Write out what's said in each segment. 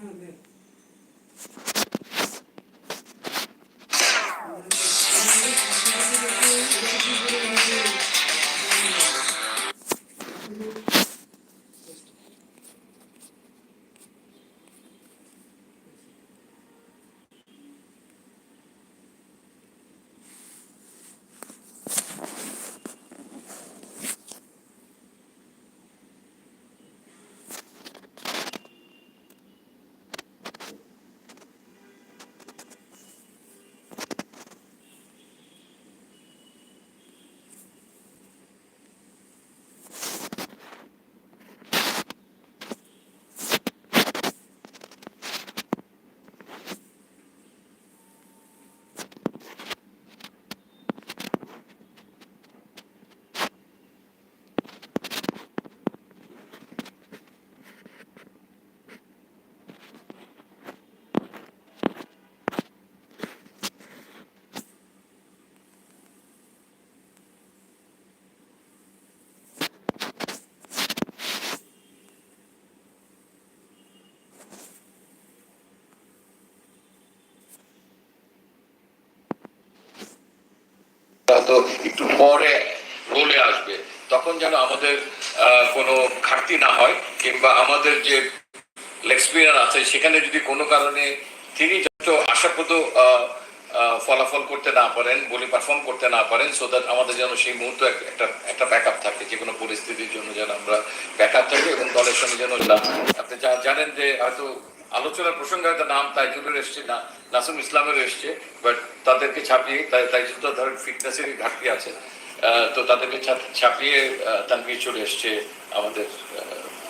嗯对。হয়তো একটু পরে বলে আসবে। তখন যেন আমাদের কোনো ঘাটতি না হয়, কিংবা আমাদের যে স্পিনার আছে, সেখানে যদি কোনো কারণে তিনি যত আশাপ্রদ ফলাফল করতে না পারেন, বলে পারফর্ম করতে না পারেন সো দ্যাট আমাদের যেন সেই মুহূর্তে একটা একটা ব্যাকআপ থাকে, যে কোনো পরিস্থিতির জন্য যেন আমরা ব্যাকআপ থাকি এবং দলের সঙ্গে যেন আপনি জানেন যে হয়তো আলোচনার প্রসঙ্গে হয়তো নাম তাইজুলের এসছে, না, নাসুম ইসলামের এসছে বাট তাদেরকে ছাপিয়ে, তাই তাইজুল তো ধরেন ফিটনেসেরই ঘাটতি আছে। তো তাদেরকে ছাপিয়ে তানভীর চলে এসছে আমাদের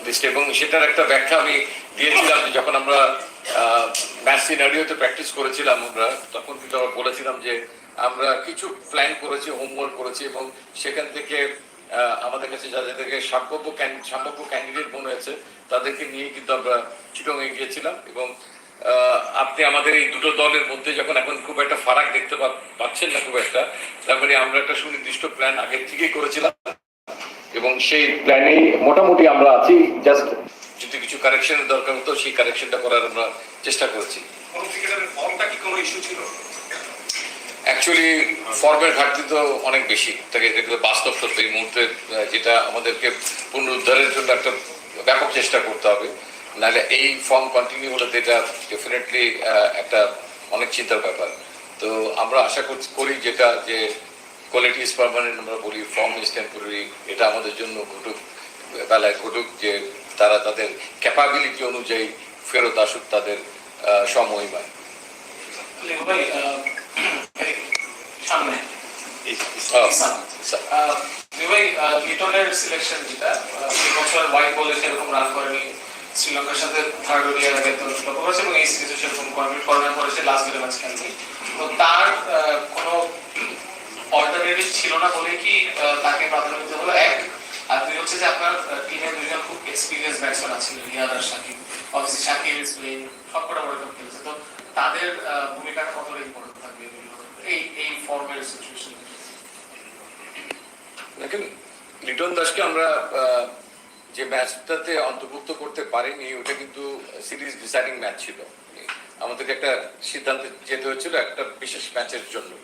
লিস্টে এবং সেটার একটা ব্যাখ্যা আমি দিয়েছিলাম যখন আমরা ম্যাচ সিনারিওতে প্র্যাকটিস করেছিলাম আমরা, তখন কিন্তু আমরা বলেছিলাম যে আমরা কিছু প্ল্যান করেছি হোমওয়ার্ক করেছি এবং সেখান থেকে আমাদের কাছে যাদেরকে সম্ভাব্য সম্ভাব্য ক্যান্ডিডেট মনে হয়েছে, তাদেরকে নিয়ে কিন্তু আমরা চিটংয়ে গিয়েছিলাম এবং আপনি আমাদের এই দুটো দলের মধ্যে যখন এখন খুব একটা ফারাক দেখতে পাচ্ছেন না খুব একটা তার মানে আমরা একটা সুনির্দিষ্ট প্ল্যান আগে থেকেই করেছিলাম এবং সেই প্ল্যানে মোটামুটি আমরা আছি জাস্ট যদি কিছু কারেকশনের দরকার হতো, সেই কারেকশনটা করার আমরা চেষ্টা করেছি। অ্যাকচুয়ালি ফর্মের ঘাটতি তো অনেক বেশি, তাকে বাস্তব সত্য এই মুহূর্তে আহ, যেটা আমাদেরকে পুনরুদ্ধারের জন্য একটা ব্যাপক চেষ্টা করতে হবে নাহলে এই ফর্ম কন্টিনিউ হলে এটা ডেফিনেটলি একটা অনেক চিন্তার ব্যাপার। তো আমরা আশা করছি- করি যেটা যে কোয়ালিটি ইজ পারমানেন্ট আমরা বলি ফর্ম ইজ টেম্পোরারি এটা আমাদের জন্য ঘটুক বেলায় ঘটুক যে তারা তাদের ক্যাপাবিলিটি অনুযায়ী ফেরত আসুক তাদের আহ, লিটনের সিলেকশন যেটা বছর হোয়াইট বলে সেরকম রান করেনি। শ্রীলঙ্কার সাথে থার্ড ওডিআর আগে তো লক্ষ্য করেছে এবং এই সিরিজে সেরকম কমপ্লিট করার পরে সে লাস্ট দুটো ম্যাচ খেলেনি তো তার কোনো অল্টারনেটিভ ছিল না বলে কি তাকে প্রাধান্য দিতে হলো? এক, আর দুই হচ্ছে যে আপনার টিমে দুজন খুব এক্সপিরিয়েন্স ব্যাটসম্যান আছেন, রিয়াদ আর শাকিব। অবশ্যই শাকিব ইজ সবকটা ওয়ার্ল্ড কাপ খেলেছে। তো তাদের ভূমিকাটা কতটা ইম্পর্টেন্ট থাকবে এই এই ফর্মের সিচুয়েশন দেখেন, লিটন দাসকে আমরা যে ম্যাচটাতে অন্তর্ভুক্ত করতে পারেনি, ওটা কিন্তু সিরিজ ডিসাইডিং ম্যাচ ছিল। আমাদেরকে একটা সিদ্ধান্তে যেতে হয়েছিল একটা বিশেষ ম্যাচের জন্য।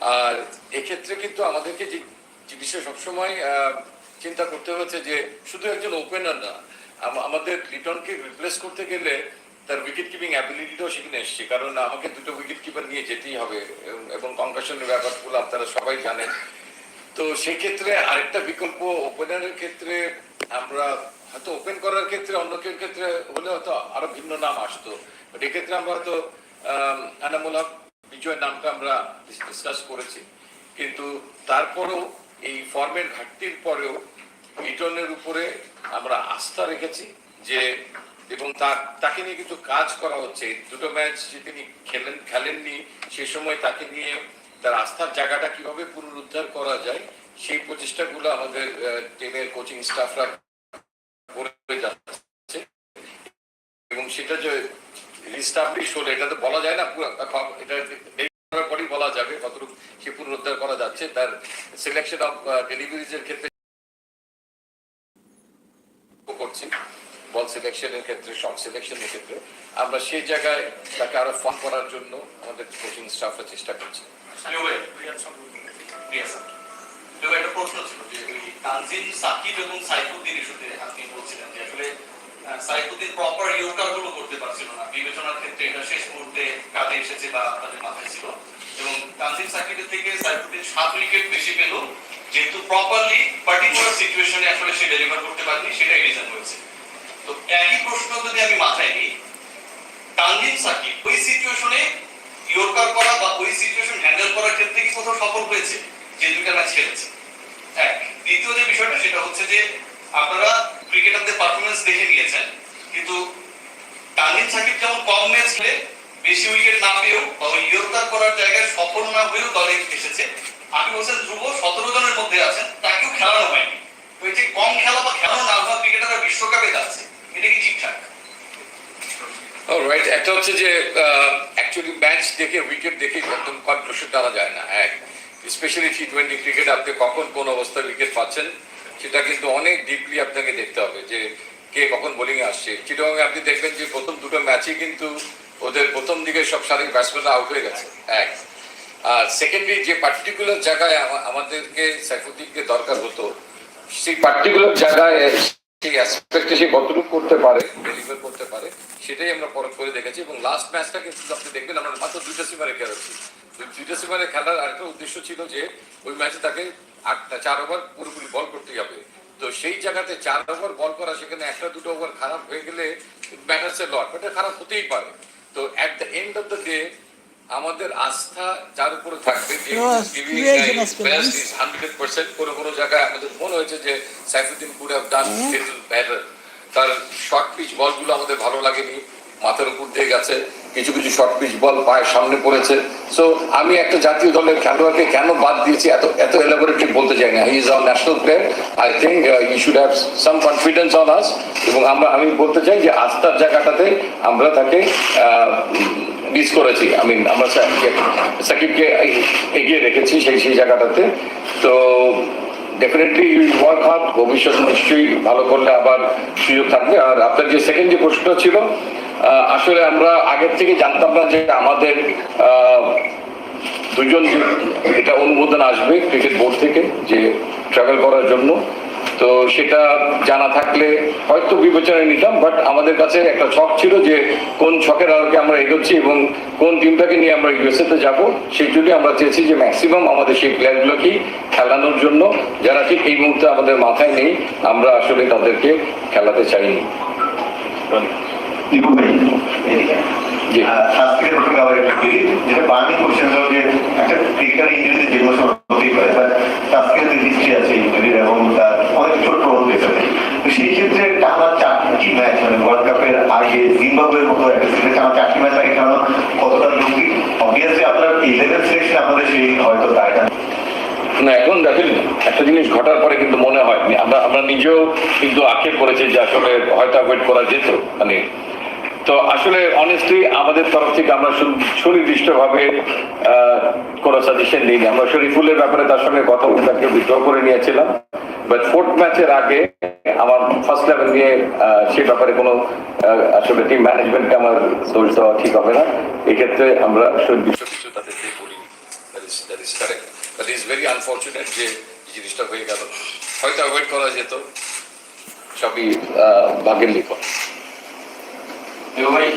আর এক্ষেত্রে কিন্তু আমাদেরকে যে বিষয় সবসময় চিন্তা করতে হচ্ছে যে শুধু একজন ওপেনার না আমাদের লিটনকে রিপ্লেস করতে গেলে তার উইকেট কিপিং অ্যাবিলিটিটাও সেখানে এসছে। কারণ আমাকে দুটো উইকেট কিপার নিয়ে যেতেই হবে, এবং- কনকাশনের ব্যাপারগুলো আপনারা সবাই জানেন। তো সেই ক্ষেত্রে আরেকটা বিকল্প ওপেনারের ক্ষেত্রে আমরা হয়তো ওপেন করার ক্ষেত্রে, অন্য কেউ ক্ষেত্রে হলে হয়তো আরও ভিন্ন নাম আসতো। বাট এক্ষেত্রে আমরা হয়তো হক, বিজয়ের নামটা আমরা ডিসকাস করেছি। কিন্তু তারপরেও এই ফর্মের ঘাটতির পরেও লিটনের উপরে আমরা আস্থা রেখেছি যে, এবং তার, তাকে নিয়ে কিছু কাজ করা হচ্ছে। দুটো ম্যাচ যে তিনি খেলেন, খেলেননি, সে সময় তাকে নিয়ে তার আস্থার জায়গাটা কীভাবে পুনরুদ্ধার করা যায় সেই প্রচেষ্টাগুলো আমাদের টিমের কোচিং স্টাফরা করে যাচ্ছে। এবং সেটা যে রিস্টাবলিশ হলে, এটা তো বলা যায় না এটা পরেই বলা যাবে, কতটুকু সে পুনরুদ্ধার করা যাচ্ছে। তার সিলেকশন অফ ডেলিভারিজের ক্ষেত্রে করছি বল সিলেকশনের ক্ষেত্রে শর্ট সিলেকশনের ক্ষেত্রে। আমরা সেই জায়গায় তাকে আরও ফর্ম করার জন্য আমাদের কোচিং স্টাফরা চেষ্টা করছি। তবে একটা প্রশ্ন ছিল যে ওই তানজিম, সাকিব এবং সাইফুদ্দিন ইস্যুতে আপনি বলছিলেন যে আসলে সাইফুদ্দিন প্রপার করতে পারছিল না। বিবেচনার ক্ষেত্রে এটা শেষ মুহূর্তে কাঁধে এসেছে বা তাদের মাথায় ছিল। এবং তানজিম সাকিবের থেকে সাইফুদ্দিন সাত উইকেট বেশি পেল। যেহেতু প্রপারলি পার্টিকুলার সিচুয়েশনে আসলে সে ডেলিভার করতে পারেনি, সেটাই রিজন হয়েছে। তো একই প্রশ্ন যদি আমি মাথায় নিই, তানজিম সাকিব ওই সিচুয়েশনে ইয়র্কার করা বা ওই সিচুয়েশন হ্যান্ডেল করার ক্ষেত্রে কি কোথাও সফল হয়েছে? যে দুইটা ম্যাচ খেলেছে। এক। দ্বিতীয় যে বিষয়টা, সেটা হচ্ছে যে আপনারা ক্রিকেটারদের পারফরমেন্স দেখে নিয়েছেন, কিন্তু তানজিম সাকিব যেমন কম ম্যাচ খেলে, বেশি উইকেট না পেয়েও বা ওই ইয়র্কার করার জায়গায় সফল না হয়েও দলে এসেছে। আমি হোসেন ধ্রুব সতেরো জনের মধ্যে আছেন, তাকেও খেলানো হয়নি। এই যে কম খেলা বা খেলানো না হওয়া ক্রিকেটাররা বিশ্বকাপে যাচ্ছে, এটা কি ঠিকঠাক? রাইট একটা হচ্ছে যে অ্যাকচুয়ালি ম্যাচ দেখে উইকেট দেখে কনক্লুশন টানা যায় না এক স্পেশালি টি টোয়েন্টি ক্রিকেট আপনি কখন কোন অবস্থায় উইকেট পাচ্ছেন, সেটা কিন্তু অনেক ডিপলি আপনাকে দেখতে হবে যে কে কখন বোলিং আসছে। চিটং আপনি দেখবেন যে প্রথম দুটো ম্যাচই কিন্তু ওদের প্রথম দিকে সব সারি ব্যাটসম্যানরা আউট হয়ে গেছে, এক। আর সেকেন্ডলি যে পার্টিকুলার জায়গায় আমাদেরকে সাইফুদ্দিনকে দরকার হতো, সেই পার্টিকুলার জায়গায় সেই অ্যাসপেক্টে সে কতটুকু করতে পারে ডেলিভার করতে পারে, সেটাই আমরা পরখ করে দেখেছি এবং লাস্ট ম্যাচটা কিন্তু আপনি দেখবেন, আমরা মাত্র দুইটা সিমারে খেলেছি। দুই- দুইটা সিমারে খেলার আরেকটা উদ্দেশ্য ছিল যে ওই ম্যাচে তাকে আটটা চার ওভার পুরোপুরি বল করতেই হবে। তো সেই জায়গাতে চার ওভার বল করা, সেখানে একটা, দুটো ওভার খারাপ হয়ে গেলে ম্যাটার্স এ লট এটা খারাপ হতেই পারে। তো at the end of the day আমাদের আস্থা যার উপরে থাকবে যে বেস্ট. ইজ হান্ড্রেড পার্সেন্ট কোনো কোনো জায়গায় আমাদের মনে হয়েছে যে Saifuddin could have done little better তার শর্ট পিচ বলগুলো আমাদের ভালো লাগেনি মাথার উপর দিয়ে গেছে কিছু কিছু শর্ট পিচ বল পায়ের সামনে পড়েছে। সো আমি একটা জাতীয় দলের খেলোয়াড়কে কেন বাদ দিয়েছি এত এত এলাবোরেটলি বলতে চাই না। He is our national player I think you should have some confidence on us এবং আমরা আমি বলতে চাই যে আস্থার জায়গাটাতে আমরা তাকে মিস করেছি। আই মিন আমরা সাকিবকে- এগিয়ে রেখেছি সেই সেই জায়গাটাতে। তো ডেফিনেটলি ওয়ার্ক হার্ড ভবিষ্যৎ নিশ্চয়ই ভালো করলে আবার সুযোগ থাকবে। আর আপনার যে সেকেন্ড যে প্রশ্নটা ছিল আসলে আমরা আগের থেকে জানতাম না যে আমাদের দুজন এটা অনুমোদন আসবে ক্রিকেট বোর্ড থেকে যে ট্রাভেল করার জন্য। তো সেটা জানা থাকলে হয়তো বিবেচনায় নিতাম বাট আমাদের কাছে একটা ছক ছিল যে কোন ছকের আলোকে আমরা এগোচ্ছি এবং কোন টিমটাকে নিয়ে আমরা ইউএসএ তে যাব সেই জন্য আমরা চেয়েছি যে ম্যাক্সিমাম আমাদের সেই প্লেয়ারগুলোকেই খেলানোর জন্য। যারা ঠিক এই মুহূর্তে আমাদের মাথায় নেই আমরা আসলে তাদেরকে খেলাতে চাইনি। একটু ক্রিকেটার ইঞ্জুরিতে যে কোনো সময় হতেই পারে আজকের যে হিস্ট্রি আছে ইঞ্জুরির এবং তার মানে এখন দেখেন, একটা জিনিস ঘটার পরে কিন্তু মনে হয় আমরা নিজেও কিন্তু আক্ষেপ করেছি যে আসলে হয়তো অ্যাভয়েড করা যেত মানে। তো আসলে অনেস্টলি আমাদের তরফ থেকে আমরা সুনির্দিষ্টভাবে কোনো সাজেশন দিইনি। আমরা শরীফুলের ব্যাপারে তার সঙ্গে কথা বলে তাকে বিদ্রোহ করে নিয়েছিলাম। বাট ফোর্থ ম্যাচের আগে আমার ফার্স্ট লেভেল নিয়ে সে ব্যাপারে কোনো আসলে টিম ম্যানেজমেন্টকে আমার দোষ দেওয়া ঠিক হবে না। এক্ষেত্রে আমরা সুনির্দিষ্ট কিছু তাদের দিয়ে করিনি that is correct very unfortunate যে জিনিসটা হয়ে গেল। হয়তো অ্যাভয়েড করা যেত। সবই ভাগ্যের লিখন ভাই